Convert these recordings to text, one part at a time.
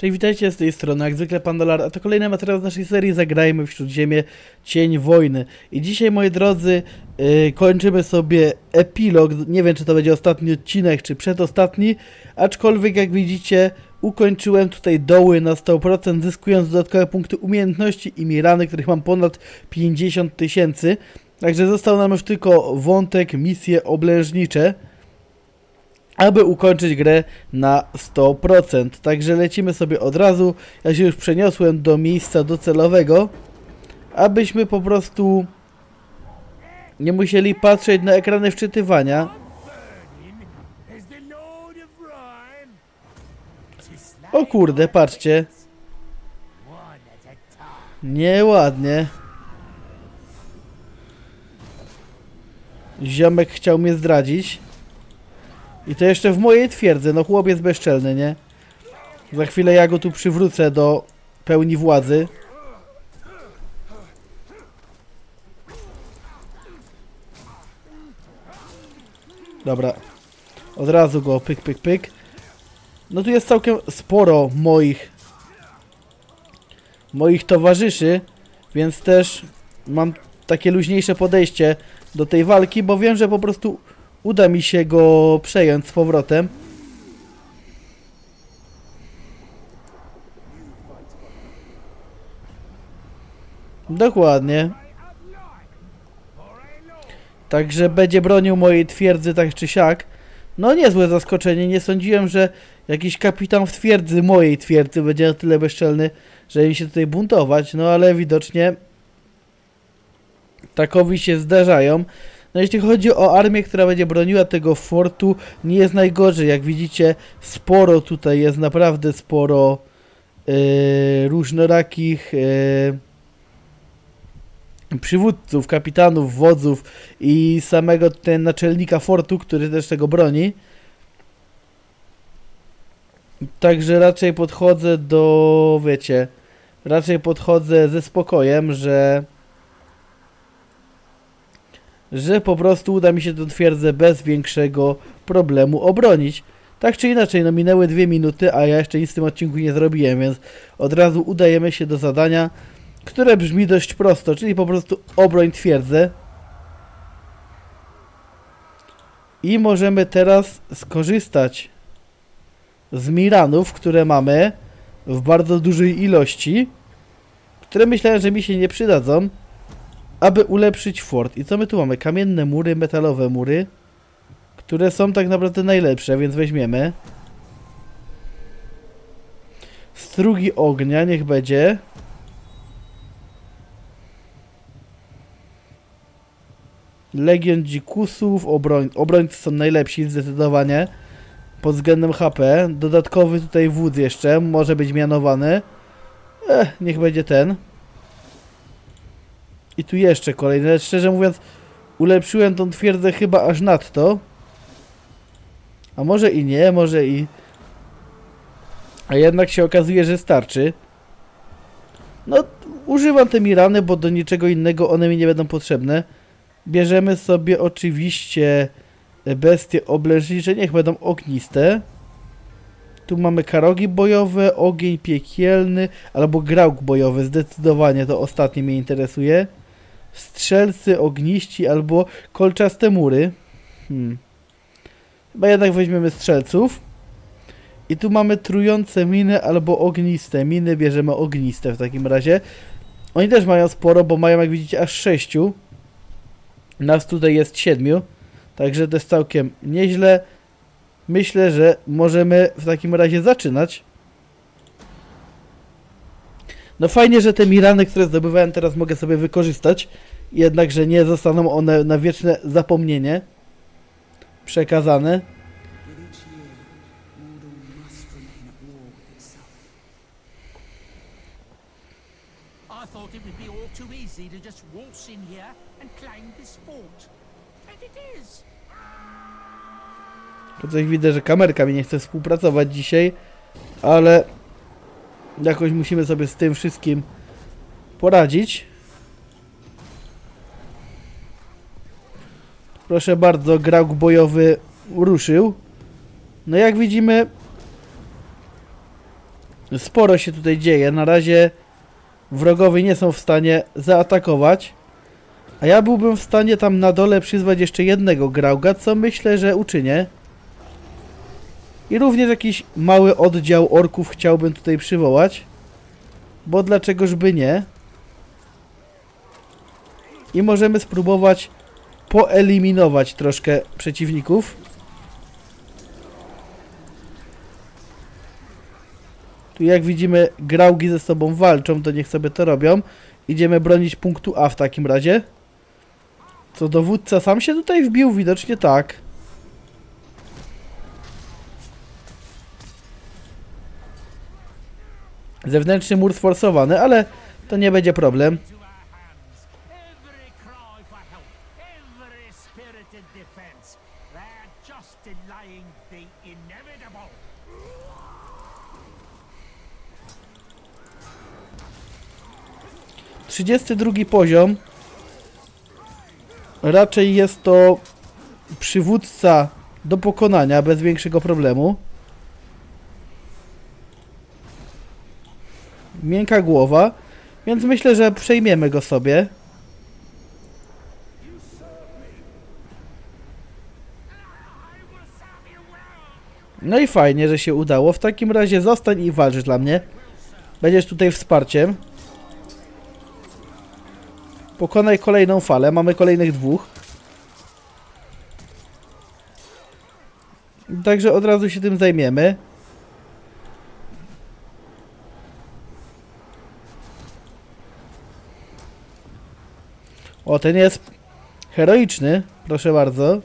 Cześć, witajcie z tej strony, jak zwykle Pandolar, a to kolejny materiał z naszej serii Zagrajmy w Śródziemie Cień Wojny. I dzisiaj, moi drodzy, yy, kończymy sobie epilog, nie wiem czy to będzie ostatni odcinek, czy przedostatni, aczkolwiek jak widzicie, ukończyłem tutaj doły na 100%, zyskując dodatkowe punkty umiejętności i mirany, których mam ponad 50 tysięcy. Także został nam już tylko wątek, misje oblężnicze aby ukończyć grę na 100%. Także lecimy sobie od razu. Ja się już przeniosłem do miejsca docelowego, abyśmy po prostu nie musieli patrzeć na ekrany wczytywania. O kurde, patrzcie. Nieładnie. Ziomek chciał mnie zdradzić. I to jeszcze w mojej twierdzy. No chłopiec bezczelny, nie? Za chwilę ja go tu przywrócę do pełni władzy. Dobra. Od razu go pyk, pyk, pyk. No tu jest całkiem sporo moich moich towarzyszy, więc też mam takie luźniejsze podejście do tej walki, bo wiem, że po prostu uda mi się go przejąć z powrotem. Dokładnie. Także będzie bronił mojej twierdzy tak czy siak. No niezłe zaskoczenie, nie sądziłem, że jakiś kapitan w twierdzy mojej twierdzy będzie na tyle bezczelny, żeby mi się tutaj buntować, no ale widocznie takowi się zdarzają. No jeśli chodzi o armię, która będzie broniła tego fortu, nie jest najgorzej. Jak widzicie, sporo tutaj jest, naprawdę sporo yy, różnorakich yy, przywódców, kapitanów, wodzów i samego ten naczelnika fortu, który też tego broni. Także raczej podchodzę do, wiecie, raczej podchodzę ze spokojem, że że po prostu uda mi się tę twierdzę bez większego problemu obronić. Tak czy inaczej, no minęły dwie minuty, a ja jeszcze nic w tym odcinku nie zrobiłem, więc od razu udajemy się do zadania, które brzmi dość prosto, czyli po prostu obroń twierdzę. I możemy teraz skorzystać z miranów, które mamy w bardzo dużej ilości, które myślałem, że mi się nie przydadzą, aby ulepszyć fort. I co my tu mamy? Kamienne mury, metalowe mury, które są tak naprawdę najlepsze, więc weźmiemy. Strugi ognia, niech będzie. Legion dzikusów, obroń, obrońcy są najlepsi zdecydowanie pod względem HP. Dodatkowy tutaj wódz jeszcze może być mianowany. Eh, niech będzie ten. I tu jeszcze kolejny. Lecz Szczerze mówiąc, ulepszyłem tą twierdzę chyba aż nadto. A może i nie, może i. A jednak się okazuje, że starczy. No, używam te mirany, bo do niczego innego one mi nie będą potrzebne. Bierzemy sobie oczywiście bestie oblężnicze, niech będą ogniste. Tu mamy karogi bojowe, ogień piekielny, albo grauk bojowy, zdecydowanie to ostatnie mnie interesuje. Strzelcy ogniści albo kolczaste mury. Hmm. Chyba jednak weźmiemy strzelców. I tu mamy trujące miny albo ogniste. Miny bierzemy ogniste w takim razie. Oni też mają sporo, bo mają jak widzicie aż sześciu. Nas tutaj jest siedmiu. Także to jest całkiem nieźle. Myślę, że możemy w takim razie zaczynać. No fajnie, że te mirany, które zdobywałem teraz mogę sobie wykorzystać. Jednakże nie zostaną one na wieczne zapomnienie przekazane. Coś widzę, że kamerka mi nie chce współpracować dzisiaj, ale jakoś musimy sobie z tym wszystkim poradzić. Proszę bardzo, grauk bojowy ruszył. No jak widzimy, Sporo się tutaj dzieje. Na razie wrogowie nie są w stanie zaatakować. A ja byłbym w stanie tam na dole przyzwać jeszcze jednego grauga, co myślę, że uczynię. I również jakiś mały oddział orków chciałbym tutaj przywołać. Bo dlaczegoż by nie? I możemy spróbować poeliminować troszkę przeciwników. Tu jak widzimy graugi ze sobą walczą, to niech sobie to robią. Idziemy bronić punktu A w takim razie. Co dowódca sam się tutaj wbił? Widocznie tak. Zewnętrzny mur sforsowany, ale to nie będzie problem. Trzydziesty drugi poziom. Raczej jest to przywódca do pokonania bez większego problemu. Miękka głowa, więc myślę, że przejmiemy go sobie. No i fajnie, że się udało. W takim razie zostań i walcz dla mnie. Będziesz tutaj wsparciem. Pokonaj kolejną falę. Mamy kolejnych dwóch. Także od razu się tym zajmiemy. O, ten jest heroiczny. Proszę bardzo.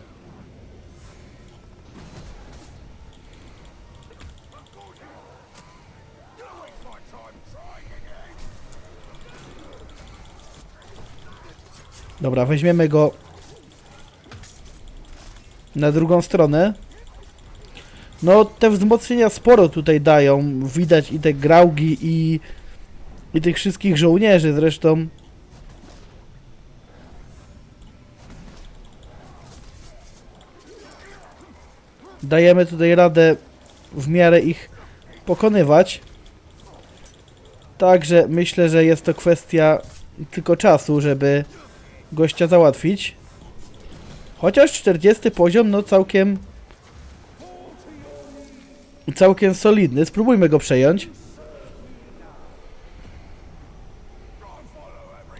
Dobra, weźmiemy go na drugą stronę. No, te wzmocnienia sporo tutaj dają. Widać i te graugi, i, i tych wszystkich żołnierzy zresztą. Dajemy tutaj radę w miarę ich pokonywać. Także myślę, że jest to kwestia tylko czasu, żeby gościa załatwić. Chociaż 40 poziom, no całkiem... Całkiem solidny. Spróbujmy go przejąć.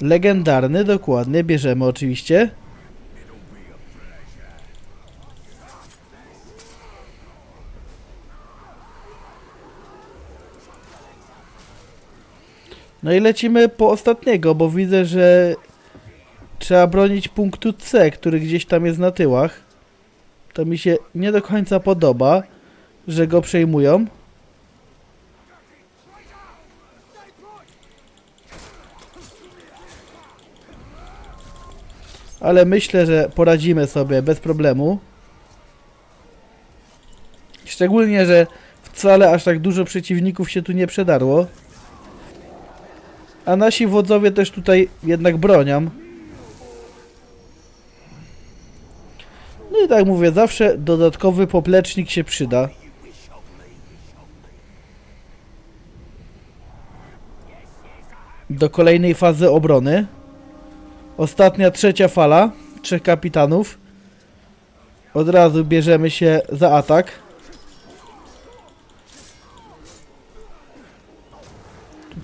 Legendarny, dokładnie. Bierzemy oczywiście. No i lecimy po ostatniego, bo widzę, że trzeba bronić punktu C, który gdzieś tam jest na tyłach. To mi się nie do końca podoba, że go przejmują. Ale myślę, że poradzimy sobie bez problemu. Szczególnie, że wcale aż tak dużo przeciwników się tu nie przedarło. A nasi wodzowie też tutaj jednak bronią. No i tak mówię, zawsze dodatkowy poplecznik się przyda. Do kolejnej fazy obrony. Ostatnia, trzecia fala. Trzech kapitanów. Od razu bierzemy się za atak.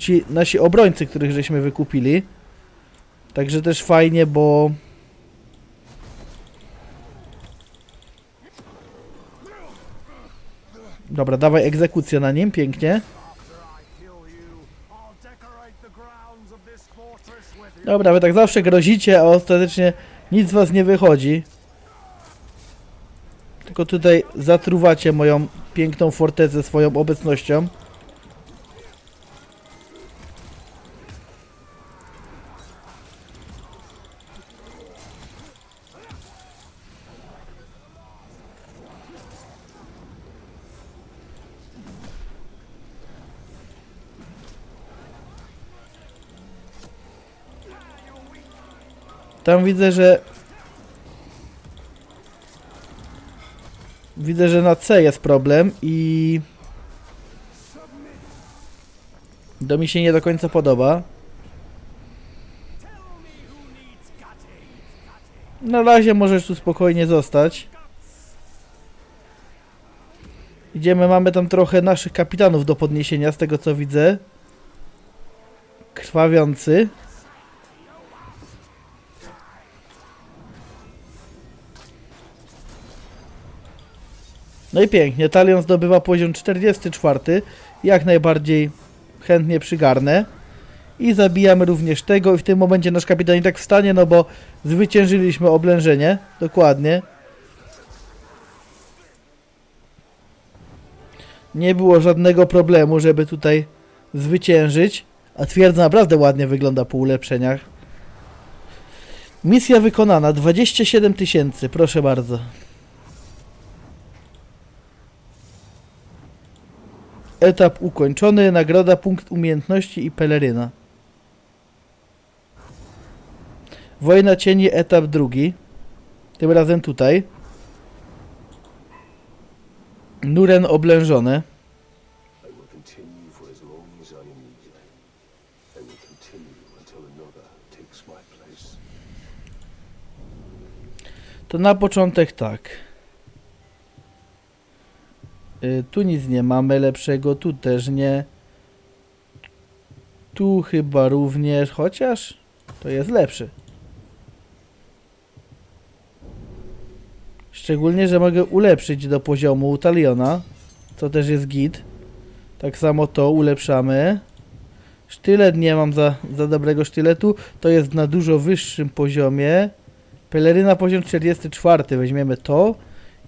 Ci nasi obrońcy, których żeśmy wykupili. Także też fajnie, bo Dobra, dawaj egzekucję na nim, pięknie. Dobra, wy tak zawsze grozicie, a ostatecznie nic z was nie wychodzi. Tylko tutaj zatruwacie moją piękną fortecę swoją obecnością. Tam widzę, że... Widzę, że na C jest problem i... To mi się nie do końca podoba. Na razie możesz tu spokojnie zostać. Idziemy, mamy tam trochę naszych kapitanów do podniesienia, z tego co widzę. Krwawiący. No i pięknie, Talion zdobywa poziom 44. Jak najbardziej chętnie przygarnę. I zabijamy również tego i w tym momencie nasz kapitan i tak wstanie, no bo zwyciężyliśmy oblężenie. Dokładnie. Nie było żadnego problemu, żeby tutaj zwyciężyć. A twierdza naprawdę ładnie wygląda po ulepszeniach. Misja wykonana. 27 tysięcy. Proszę bardzo. Etap ukończony. Nagroda, punkt umiejętności i peleryna. Wojna cieni, etap drugi. Tym razem tutaj. Nuren oblężony. I will continue for tu nic nie mamy lepszego, tu też nie. Tu chyba również, chociaż to jest lepszy. Szczególnie, że mogę ulepszyć do poziomu taliona, co też jest git. Tak samo to ulepszamy. Sztylet nie mam za, za dobrego sztyletu, to jest na dużo wyższym poziomie. Peleryna poziom 44, weźmiemy to.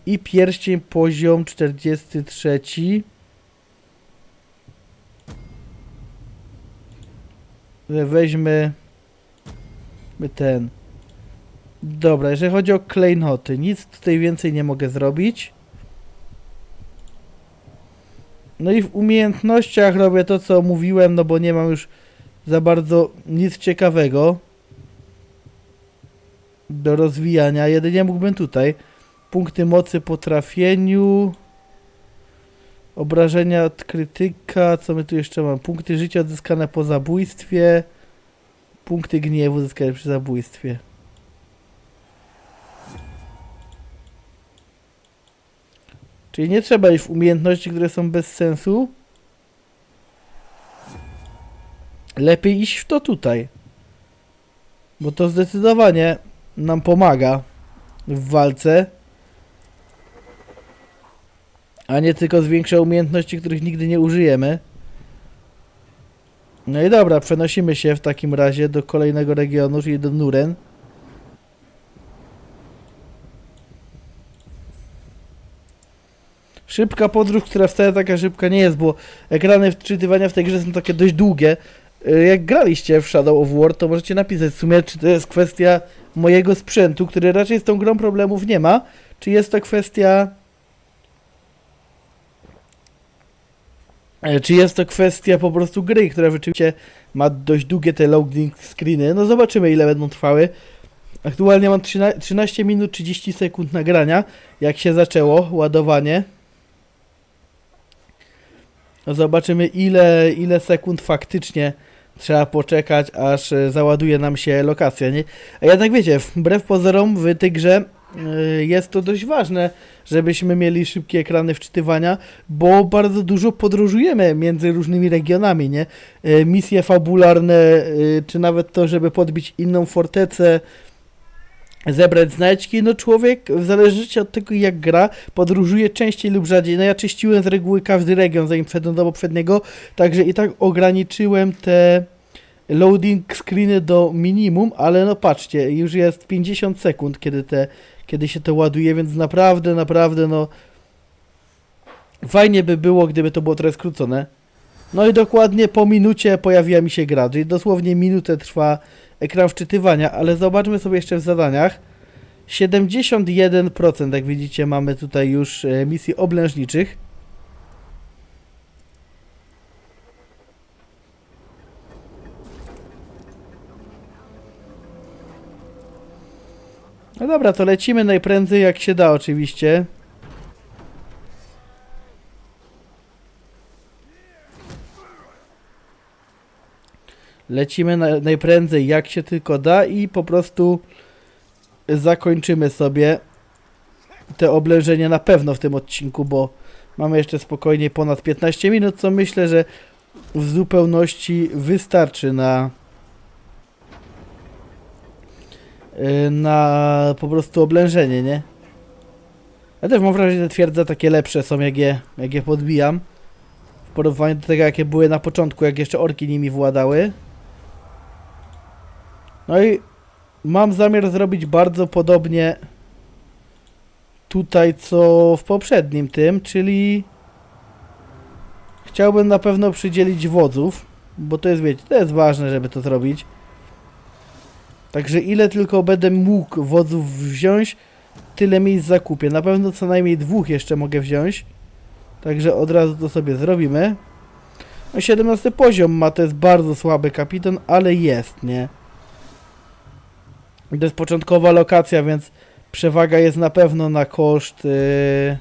I pierścień poziom 43. Weźmy my ten. Dobra, jeżeli chodzi o klejnoty, nic tutaj więcej nie mogę zrobić. No i w umiejętnościach robię to, co mówiłem, no bo nie mam już za bardzo nic ciekawego do rozwijania. Jedynie mógłbym tutaj. Punkty mocy po trafieniu. Obrażenia od krytyka. Co my tu jeszcze mamy? Punkty życia odzyskane po zabójstwie. Punkty gniewu uzyskane przy zabójstwie. Czyli nie trzeba iść w umiejętności, które są bez sensu. Lepiej iść w to tutaj. Bo to zdecydowanie nam pomaga w walce. A nie tylko zwiększa umiejętności, których nigdy nie użyjemy. No i dobra, przenosimy się w takim razie do kolejnego regionu, czyli do Nuren. Szybka podróż, która wcale taka szybka nie jest, bo ekrany wczytywania w tej grze są takie dość długie. Y, Jak graliście w Shadow of War, to możecie napisać w sumie, czy to jest kwestia mojego sprzętu, który raczej z tą grą problemów nie ma, czy jest to kwestia Czy jest to kwestia po prostu gry, która rzeczywiście ma dość długie te loading screeny? No zobaczymy ile będą trwały. Aktualnie mam 13 13 minut 30 sekund nagrania, jak się zaczęło ładowanie. No Zobaczymy ile, ile sekund faktycznie trzeba poczekać, aż e, załaduje nam się lokacja, nie? A jednak wiecie, wbrew pozorom w tej grze e, jest to dość ważne, żebyśmy mieli szybkie ekrany wczytywania, bo bardzo dużo podróżujemy między różnymi regionami, nie? E, Misje fabularne, e, czy nawet to, żeby podbić inną fortecę, zebrać znajdźki, no człowiek, w zależności od tego jak gra, podróżuje częściej lub rzadziej. No ja czyściłem z reguły każdy region, zanim wszedłem do poprzedniego, także i tak ograniczyłem te loading screeny do minimum, ale no patrzcie, już jest 50 sekund, kiedy te, kiedy się to ładuje, więc naprawdę, naprawdę no fajnie by było, gdyby to było trochę skrócone. No i dokładnie po minucie pojawiła mi się gra, czyli dosłownie minutę trwa ekran wczytywania, ale zobaczmy sobie jeszcze w zadaniach. 71% jak widzicie mamy tutaj już e, misji oblężniczych. No dobra, to lecimy najprędzej jak się da oczywiście. Lecimy na, najprędzej jak się tylko da i po prostu zakończymy sobie te oblężenie na pewno w tym odcinku, bo mamy jeszcze spokojnie ponad 15 minut, co myślę, że w zupełności wystarczy na na po prostu oblężenie, nie? Ja też mam wrażenie, że te twierdze takie lepsze są, jak je, jak je podbijam. W porównaniu do tego, jakie były na początku, jak jeszcze orki nimi władały. No i mam zamiar zrobić bardzo podobnie tutaj, co w poprzednim tym, czyli chciałbym na pewno przydzielić wodzów, bo to jest, wiecie, to jest ważne, żeby to zrobić. Także ile tylko będę mógł wodzów wziąć, tyle miejsc zakupię. Na pewno co najmniej dwóch jeszcze mogę wziąć. Także od razu to sobie zrobimy. No 17 poziom ma, to jest bardzo słaby kapitan, ale jest, nie? To jest początkowa lokacja, więc przewaga jest na pewno na koszt yy,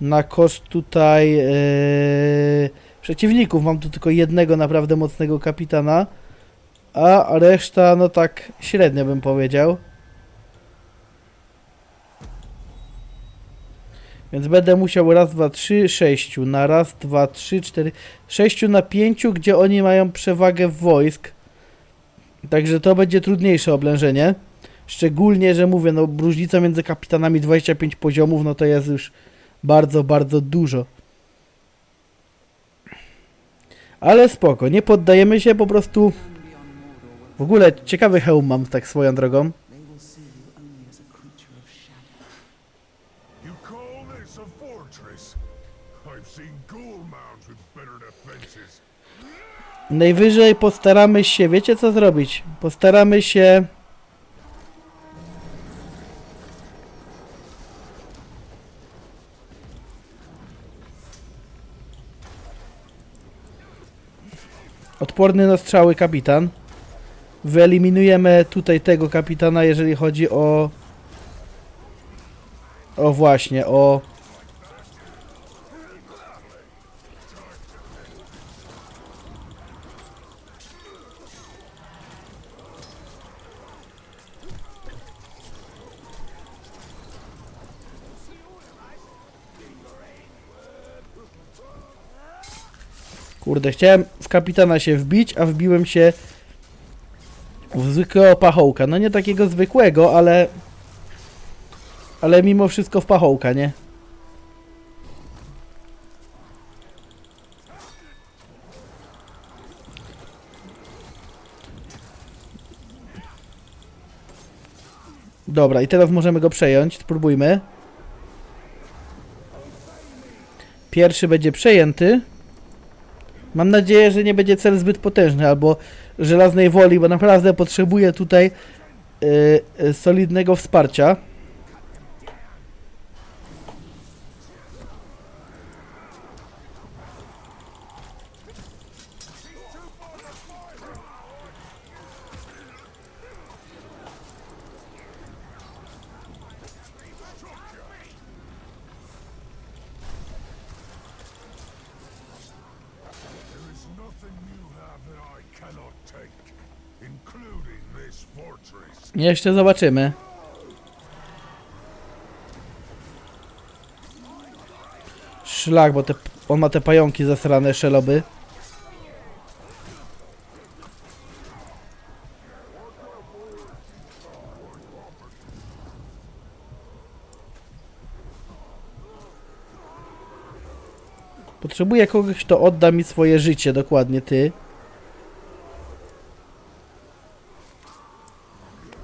na koszt tutaj yy, przeciwników. Mam tu tylko jednego naprawdę mocnego kapitana, a reszta no tak średnio bym powiedział. Więc będę musiał raz, dwa, trzy, sześciu. Na raz, dwa, trzy, cztery, sześciu na pięciu, gdzie oni mają przewagę wojsk. Także to będzie trudniejsze oblężenie. Szczególnie, że mówię, no różnica między kapitanami 25 poziomów, no to jest już bardzo, bardzo dużo. Ale spoko, nie poddajemy się, po prostu... W ogóle ciekawy hełm mam, tak swoją drogą. Najwyżej postaramy się, wiecie co zrobić? Postaramy się... Odporny na strzały kapitan. Wyeliminujemy tutaj tego kapitana, jeżeli chodzi o... O właśnie, o... Kurde, chciałem w kapitana się wbić, a wbiłem się w zwykłego pachołka. No nie takiego zwykłego, ale... Ale mimo wszystko w pachołka, nie? Dobra, i teraz możemy go przejąć. Spróbujmy. Pierwszy będzie przejęty. Mam nadzieję, że nie będzie cel zbyt potężny albo żelaznej woli, bo naprawdę potrzebuję tutaj y, y, solidnego wsparcia. Jeszcze zobaczymy. Szlak, bo te, on ma te pająki zasrane, szeloby. Potrzebuję kogoś, kto odda mi swoje życie, dokładnie ty.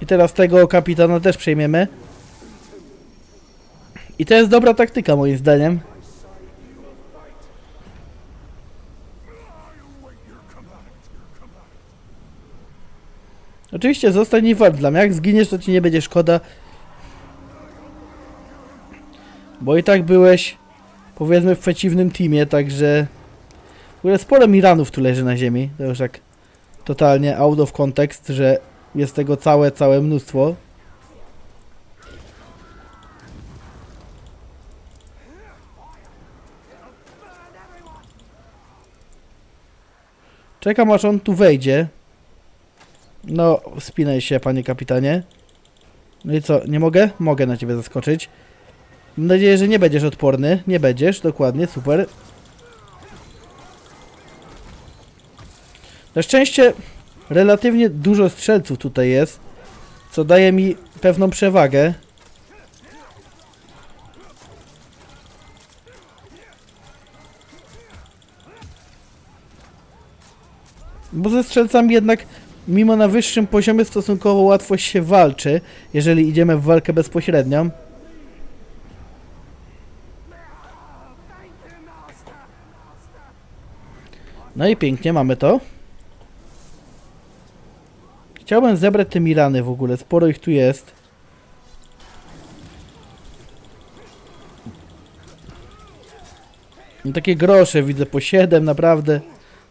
I teraz tego kapitana też przejmiemy. I to jest dobra taktyka moim zdaniem. Oczywiście zostań mnie. Jak zginiesz, to ci nie będzie szkoda. Bo i tak byłeś, powiedzmy, w przeciwnym teamie, także... W ogóle sporo Miranów tu leży na ziemi. To już jak totalnie out of context, że jest tego całe, całe mnóstwo. Czekam aż on tu wejdzie. No, spinaj się, panie kapitanie. No i co, nie mogę? Mogę na ciebie zaskoczyć. Mam nadzieję, że nie będziesz odporny. Nie będziesz, dokładnie, super. Na szczęście relatywnie dużo strzelców tutaj jest, co daje mi pewną przewagę. Bo ze strzelcami jednak, mimo na wyższym poziomie, stosunkowo łatwo się walczy, jeżeli idziemy w walkę bezpośrednią. No i pięknie, mamy to. Chciałbym zebrać te Milany w ogóle, sporo ich tu jest. No takie grosze widzę po 7 naprawdę.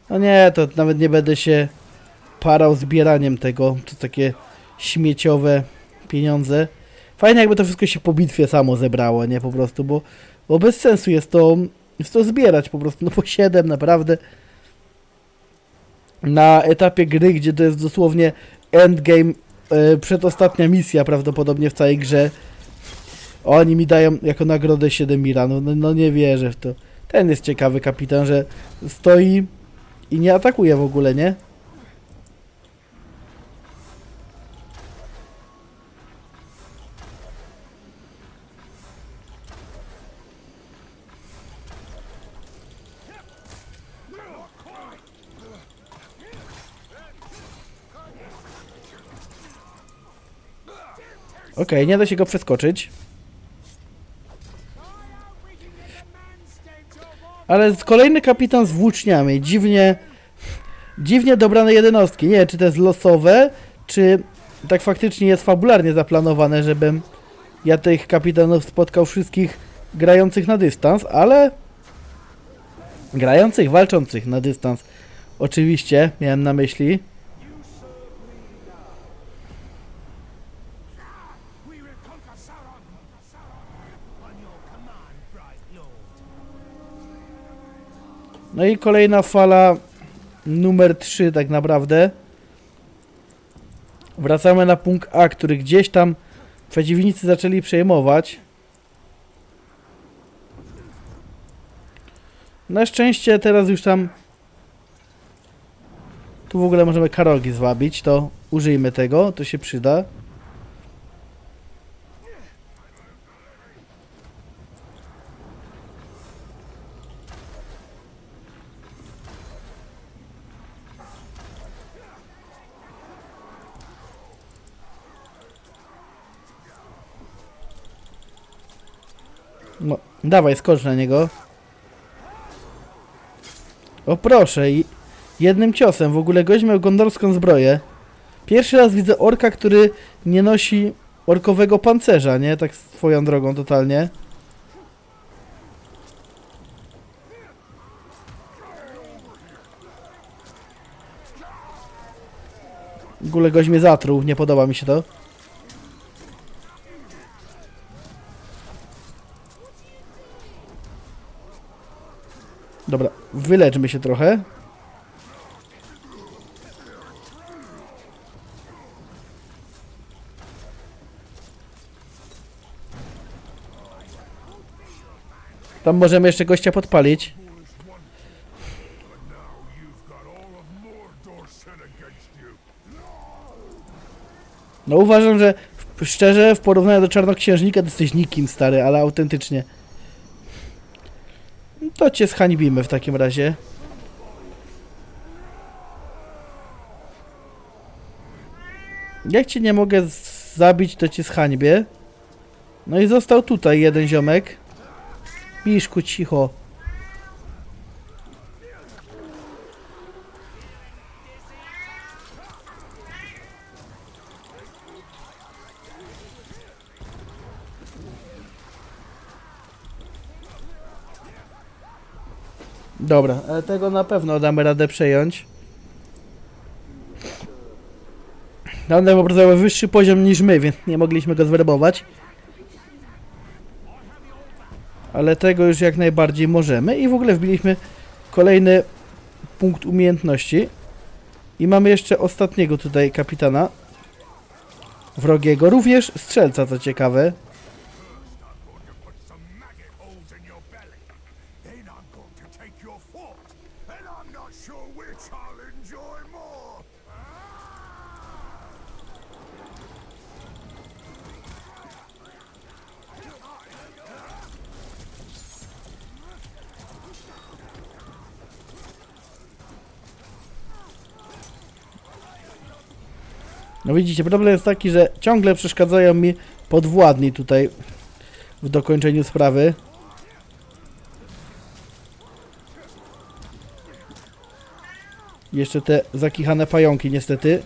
No nie, to nawet nie będę się parał zbieraniem tego. To takie śmieciowe pieniądze. Fajnie jakby to wszystko się po bitwie samo zebrało, nie po prostu, bo, bo bez sensu jest to, jest to zbierać po prostu, no po 7 naprawdę. Na etapie gry, gdzie to jest dosłownie endgame, e, przedostatnia misja prawdopodobnie w całej grze. Oni mi dają jako nagrodę 7 Miranów, no, no nie wierzę w to. Ten jest ciekawy kapitan, że stoi i nie atakuje w ogóle, nie? Okej, nie da się go przeskoczyć. Ale kolejny kapitan z włóczniami. Dziwnie, dziwnie dobrane jednostki. Nie wiem, czy to jest losowe, czy tak faktycznie jest fabularnie zaplanowane, żebym ja tych kapitanów spotkał wszystkich grających na dystans, ale grających, walczących na dystans. Oczywiście, miałem na myśli. No i kolejna fala numer 3 tak naprawdę. Wracamy na punkt A, który gdzieś tam przeciwnicy zaczęli przejmować. Na szczęście teraz już tam tu w ogóle możemy karogi zwabić, to użyjmy tego, to się przyda. No, dawaj, skocz na niego. O proszę, jednym ciosem w ogóle gość miał gondorską zbroję. Pierwszy raz widzę orka, który nie nosi orkowego pancerza, nie? Tak swoją drogą totalnie. W ogóle gość mnie zatruł, nie podoba mi się to. Dobra, wyleczmy się trochę. Tam możemy jeszcze gościa podpalić. No uważam, że szczerze w porównaniu do czarnoksiężnika to jesteś nikim stary, ale autentycznie. To cię zhańbimy w takim razie. Jak cię nie mogę zabić, to cię zhańbię. No i został tutaj jeden ziomek. Miszku, cicho. Dobra, ale tego na pewno damy radę przejąć. On po prostu wyższy poziom niż my, więc nie mogliśmy go zwerbować. Ale tego już jak najbardziej możemy i w ogóle wbiliśmy kolejny punkt umiejętności. I mamy jeszcze ostatniego tutaj kapitana. Wrogiego. Również strzelca, co ciekawe. No widzicie, problem jest taki, że ciągle przeszkadzają mi podwładni tutaj w dokończeniu sprawy. Jeszcze te zakichane pająki niestety.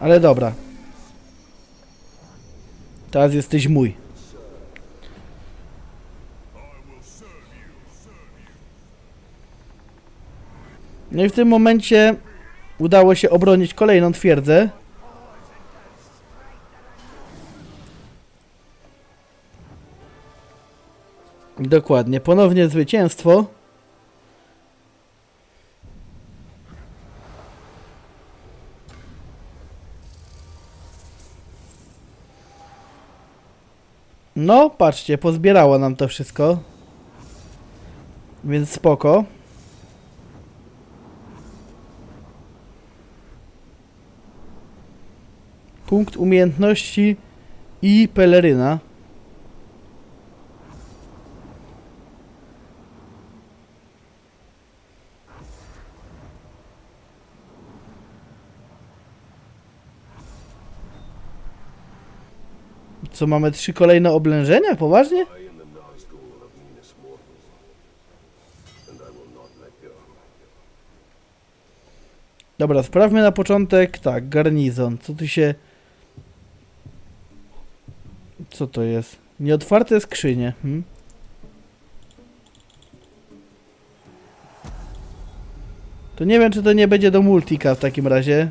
Ale dobra. Teraz jesteś mój. No i w tym momencie udało się obronić kolejną twierdzę. Dokładnie, ponownie zwycięstwo. No, patrzcie, pozbierało nam to wszystko. Więc spoko. Punkt umiejętności i peleryna. Co, mamy trzy kolejne oblężenia? Poważnie? Dobra, sprawmy na początek, tak, garnizon. Co tu się... Co to jest? Nieotwarte skrzynie. Hmm? To nie wiem, czy to nie będzie do multika w takim razie.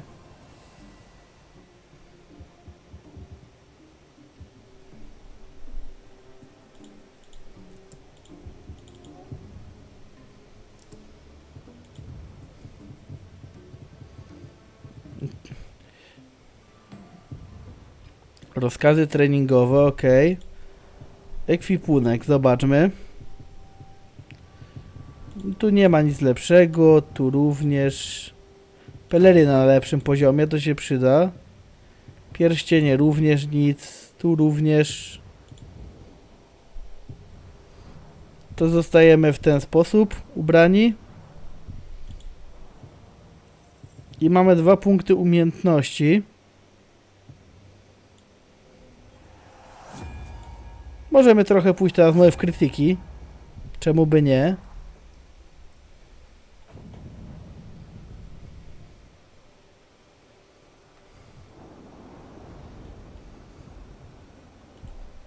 Rozkazy treningowe, ok. Ekwipunek, zobaczmy. Tu nie ma nic lepszego, tu również peleryna na lepszym poziomie, to się przyda. Pierścienie również nic, tu również. To zostajemy w ten sposób ubrani. I mamy dwa punkty umiejętności. Możemy trochę pójść teraz w krytyki. Czemu by nie?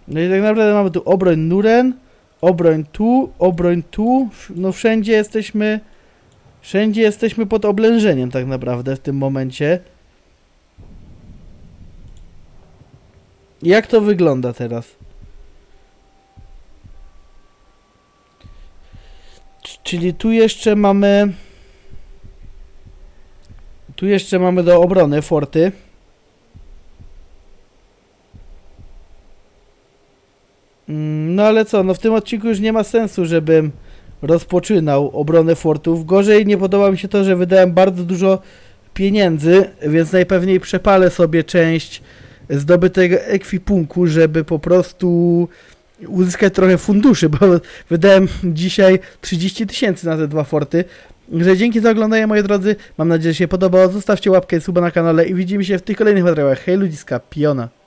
No i tak naprawdę mamy tu obroń Nuren, obroń tu, obroń tu. No wszędzie jesteśmy... Wszędzie jesteśmy pod oblężeniem tak naprawdę w tym momencie. Jak to wygląda teraz? Czyli tu jeszcze mamy. Tu jeszcze mamy do obrony forty. Mm, No ale co, no w tym odcinku już nie ma sensu, żebym rozpoczynał obronę fortów. Gorzej nie podoba mi się to, że wydałem bardzo dużo pieniędzy, więc najpewniej przepalę sobie część zdobytego ekwipunku, żeby po prostu uzyskać trochę funduszy, bo wydałem dzisiaj 30 tysięcy na te dwa forty. Że dzięki za oglądanie moi drodzy, mam nadzieję, że się podobało. Zostawcie łapkę suba na kanale i widzimy się w tych kolejnych materiałach. Hej ludziska, piona.